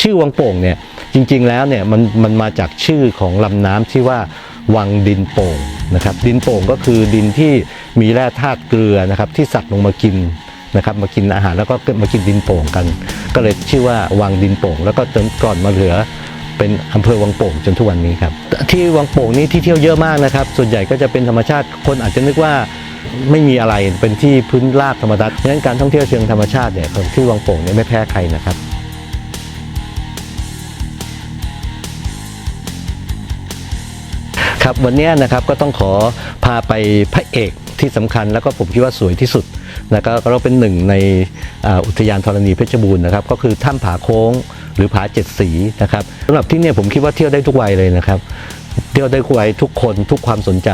ชื่อวังโป่งเนี่ยจริงๆแล้วเนี่ยมันมันมาจากชื่อของลำน้ำที่ว่าวังดินโป่งนะครับดินโป่งก็คือดินที่มีแร่ธาตุเกลือนะครับที่สัตว์ลงมากินนะครับมากินอาหารแล้วก็มากินดินโป่งกัน ก็เลยชื่อว่าวังดินโป่ง แล้วก็จนก่อนมาเหลือเป็นอำเภอวังโป่งจนทุกวันนี้ครับที่วังโป่งนี้ที่เที่ยวเยอะมากนะครับ ส่วนใหญ่ก็จะเป็นธรรมชาติคนอาจจะนึกว่าไม่มีอะไรเป็นที่พื้นราบธรรมดาดังนั้นการท่องเที่ยวเชิงธรรมชาติเนี่ยที่วังโป่งเนี่ยไม่แพ้ใครนะครับ ครับวันนี้นะครับก็ต้องขอพาไปพระเอกที่สำคัญแล้วก็ผมคิดว่าสวยที่สุดนะครับก็เราเป็นหนึ่งในอุทยานธรณีเพชรบูรณ์นะครับก็คือถ้ำผาโค้งหรือผาเจ็ดสีนะครับสำหรับที่เนี่ยผมคิดว่าเที่ยวได้ทุกวัยเลยนะครับ เที่ยวได้ทุกวัยทุกคนทุกความสนใจ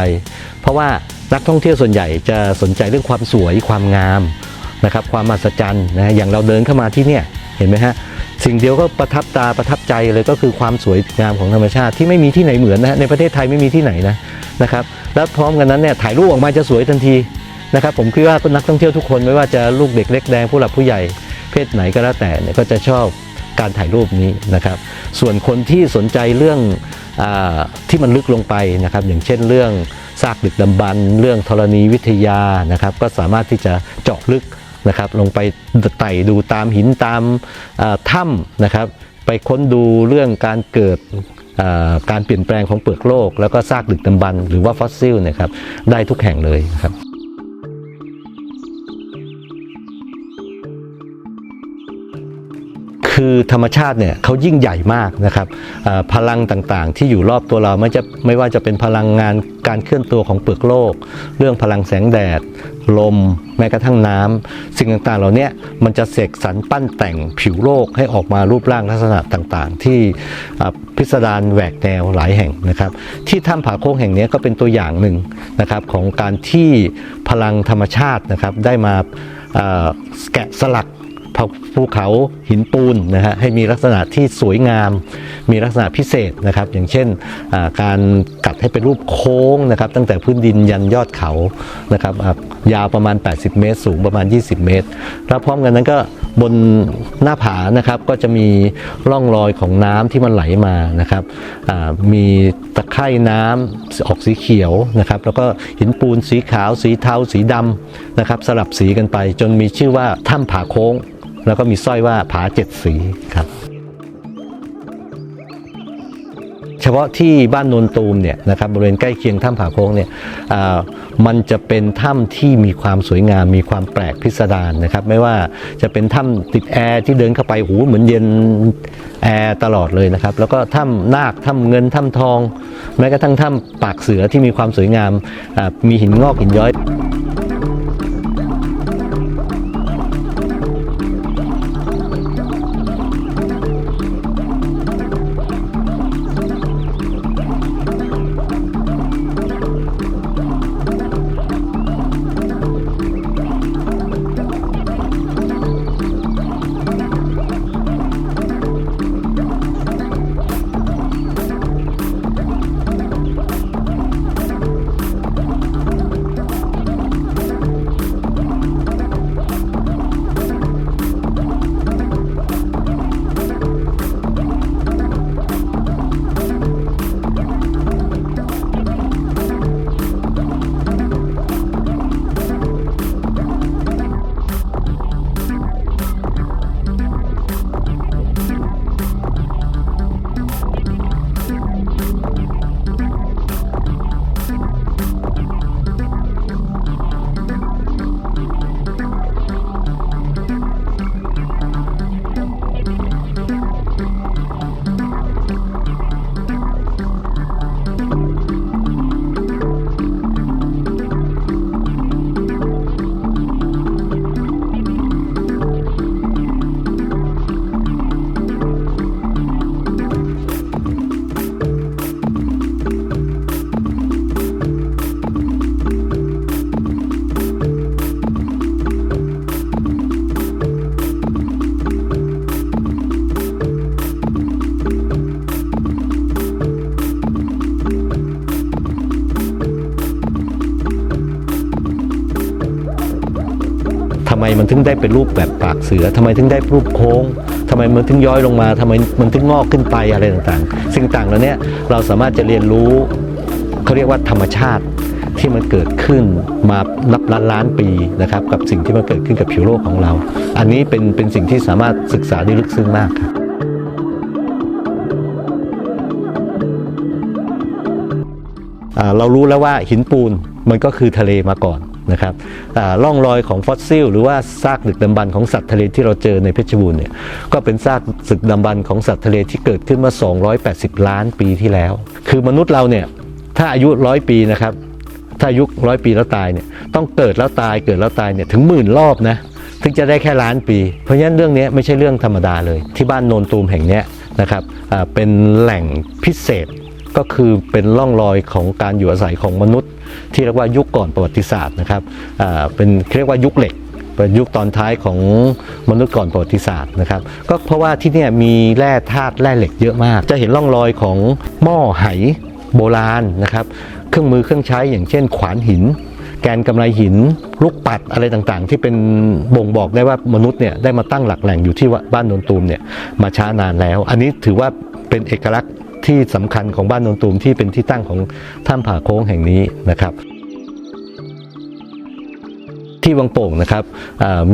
เพราะว่านักท่องเที่ยวส่วนใหญ่จะสนใจเรื่องความสวยความงามนะครับความมหัศจรรย์นะอย่างเราเดินเข้ามาที่เนี่ยเห็นไหมฮะ สิ่งเดียวก็ประทับตาประทับใจเลยก็คือความสวยงามของธรรมชาติที่ไม่มีที่ไหนเหมือนนะฮะในประเทศไทยไม่มีที่ไหนนะนะครับแล้วพร้อมกันนั้นเนี่ยถ่ายรูปออกมาจะสวยทันทีนะครับผมคิดว่านักท่องเที่ยวทุกคนไม่ว่าจะลูกเด็กเล็กแดงผู้หลักผู้ใหญ่เพศไหนก็แล้วแต่เนี่ยก็จะชอบการถ่ายรูปนี้นะครับ ส่วนคนที่สนใจเรื่องอาที่มันลึกลงไปนะครับ อย่างเช่นเรื่องซากดึกดำบรรพ์เรื่องธรณีวิทยานะครับ ก็สามารถที่จะเจาะลึก นะครับลงไปไต่ดูตามหินตามถ้ำนะครับไปค้นดูเรื่องการเกิดการเปลี่ยนแปลงของเปลือกโลก แล้วก็ซากดึกดำบรรพ์หรือว่าฟอสซิลนะครับได้ทุกแห่งเลยครับคือธรรมชาติเนี่ยเขายิ่งใหญ่มากนะครับพลังต่างๆ ที่อยู่รอบตัวเราไม่จะไม่ว่าจะเป็นพลังงานการเคลื่อนตัวของเปลือกโลก เรื่องพลังแสงแดด ลม แม้กระทั่งน้ำสิ่งต่างๆ เหล่านี้มันจะเสกสรรปั้นแต่งผิวโลกให้ออกมารูปร่างลักษณะต่างๆ ที่พิสดารแหวกแนวหลายแห่งนะครับ ที่ถ้ำผาโค้งแห่งนี้ก็เป็นตัวอย่างหนึ่งนะครับของการที่พลังธรรมชาตินะครับได้มาแกะสลัก ภูเขาหินปูนนะฮะให้มีลักษณะที่สวยงาม มีลักษณะพิเศษนะครับ อย่างเช่นการกัดให้เป็นรูปโค้งนะครับ ตั้งแต่พื้นดินยันยอดเขานะครับยาวประมาณ 80 เมตร สูงประมาณ 20 เมตร แล้วพร้อมกันนั้นก็บนหน้าผานะครับก็จะมีร่องรอยของน้ำที่มันไหลมานะครับมีตะไคร่น้ำออกสีเขียวนะครับ แล้วก็หินปูนสีขาวสีเทาสีดำนะครับ สลับสีกันไปจนมีชื่อว่าถ้ำผาโค้ง แล้วก็มีสร้อยว่าผาเจ็ดสีครับ เฉพาะที่บ้านโนนตูมเนี่ยนะครับบริเวณใกล้เคียงถ้ำผาโค้งเนี่ยมันจะเป็นถ้ำที่มีความสวยงาม มีความแปลกพิสดารนะครับ ไม่ว่าจะเป็นถ้ำติดแอร์ที่เดินเข้าไปหูเหมือนเย็นแอร์ตลอดเลยนะครับ แล้วก็ถ้ำนาคถ้ำเงินถ้ำทอง แม้กระทั่งถ้ำปากเสือที่มีความสวยงามมีหินงอกหินย้อย ทำไมมันถึงได้เป็นรูปแบบปากเสือทำไมถึงได้รูปโค้งทำไมมันถึงย้อยลงมาทำไมมันถึงงอกขึ้นไปอะไรต่างๆ สิ่งต่างเหล่านี้เราสามารถจะเรียนรู้เขาเรียกว่าธรรมชาติที่มันเกิดขึ้นมานับล้านล้านปีนะครับกับสิ่งที่มันเกิดขึ้นกับผิวโลกของเรา อันนี้เป็นเป็นสิ่งที่สามารถศึกษาได้ลึกซึ้งมากครับเรารู้แล้วว่าหินปูนมันก็คือทะเลมาก่อน นะครับอ่าร่องรอยของฟอสซิล หรือว่าซากดึกดำบรรพ์ของสัตว์ทะเลที่เราเจอในเพชรบูรณ์เนี่ยก็เป็นซากดึกดำบรรพ์ของสัตว์ทะเลที่เกิดขึ้นมื่อ280 ล้านปีที่แล้ว คือมนุษย์เราเนี่ยถ้าอายุร้อยปีนะครับถ้าอายุร้อยปีแล้วตายเนี่ยต้องเกิดแล้วตายเกิดแล้วตายเนี่ยถึงหมื่นรอบนะถึงจะได้แค่ล้านปี เพราะฉะนั้นเรื่องนี้ไม่ใช่เรื่องธรรมดาเลย ที่บ้านโนนตูมแห่งนี้นะครับเป็นแหล่งพิเศษ ก็คือเป็นร่องรอยของการอยู่อาศัยของมนุษย์ ที่เรียกว่ายุคก่อนประวัติศาสตร์นะครับเป็นเรียกว่ายุคเหล็กเป็นยุคตอนท้ายของมนุษย์ก่อนประวัติศาสตร์นะครับ ก็เพราะว่าที่นี่มีแร่ธาตุแร่เหล็กเยอะมาก จะเห็นร่องรอยของหม้อไหโบราณนะครับ เครื่องมือเครื่องใช้อย่างเช่น ขวานหิน แกนกำไลหิน ลูกปัดอะไรต่างๆ ที่เป็นบ่งบอกได้ว่ามนุษย์เนี่ยได้มาตั้งหลักแหล่งอยู่ที่บ้านโนนตูมเนี่ยมาช้านานแล้ว อันนี้ถือว่าเป็นเอกลักษณ์ ที่สำคัญของบ้านโนนตูมที่เป็นที่ตั้งของถ้ำผาโค้งแห่งนี้นะครับ ที่วังโป่งนะครับ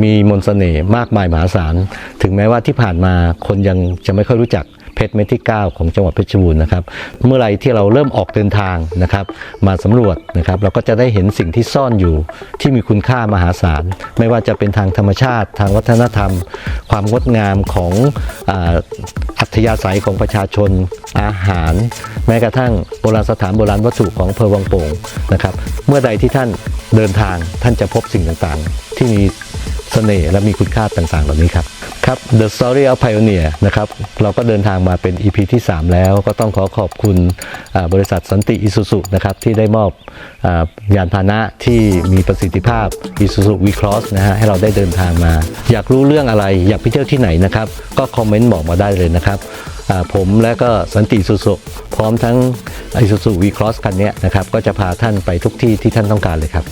มีมนสเสน่ห์มากมายมหาศาลถึงแม้ว่าที่ผ่านมาคนยังจะไม่ค่อยรู้จัก ชรเม็ดที่ 9 ของจังหวัดเพชรบูรณ์นะครับเมื่อไรที่เราเริ่มออกเดินทางนะครับมาสำรวจนะครับเราก็จะได้เห็นสิ่งที่ซ่อนอยู่ที่มีคุณค่ามหาศาล ไม่ว่าจะเป็นทางธรรมชาติ ทางวัฒนธรรม ความงดงามของอัธยาศัยของประชาชนอาหาร แม้กระทั่งโบราณสถานโบราณวัตถุของเภอวังโป่งนะครับเมื่อใดที่ท่านเดินทางท่านจะพบสิ่งต่างๆ ที่มีเสน่ห์และมีคุณค่าต่างๆ เหล่านี้ครับ ครับ The Story of Pioneer นะครับเราก็เดินทางมาเป็น EP ที่ 3 แล้วก็ต้องขอขอบคุณบริษัทสันติอิสุสุนะครับที่ได้มอบอยานพาหนะที่มีประสิทธิภาพ Isuzu V-Cross นะฮะให้เราได้เดินทางมา อยากรู้เรื่องอะไรอยากไปเที่ยวที่ไหนนะครับ ก็คอมเมนต์บอกมาได้เลยนะครับผมและก็สันติอิสุสุพร้อมทั้ง Isuzu V-Cross คันนี้นะครับก็จะพาท่านไปทุกที่ที่ท่านต้องการเลยครับ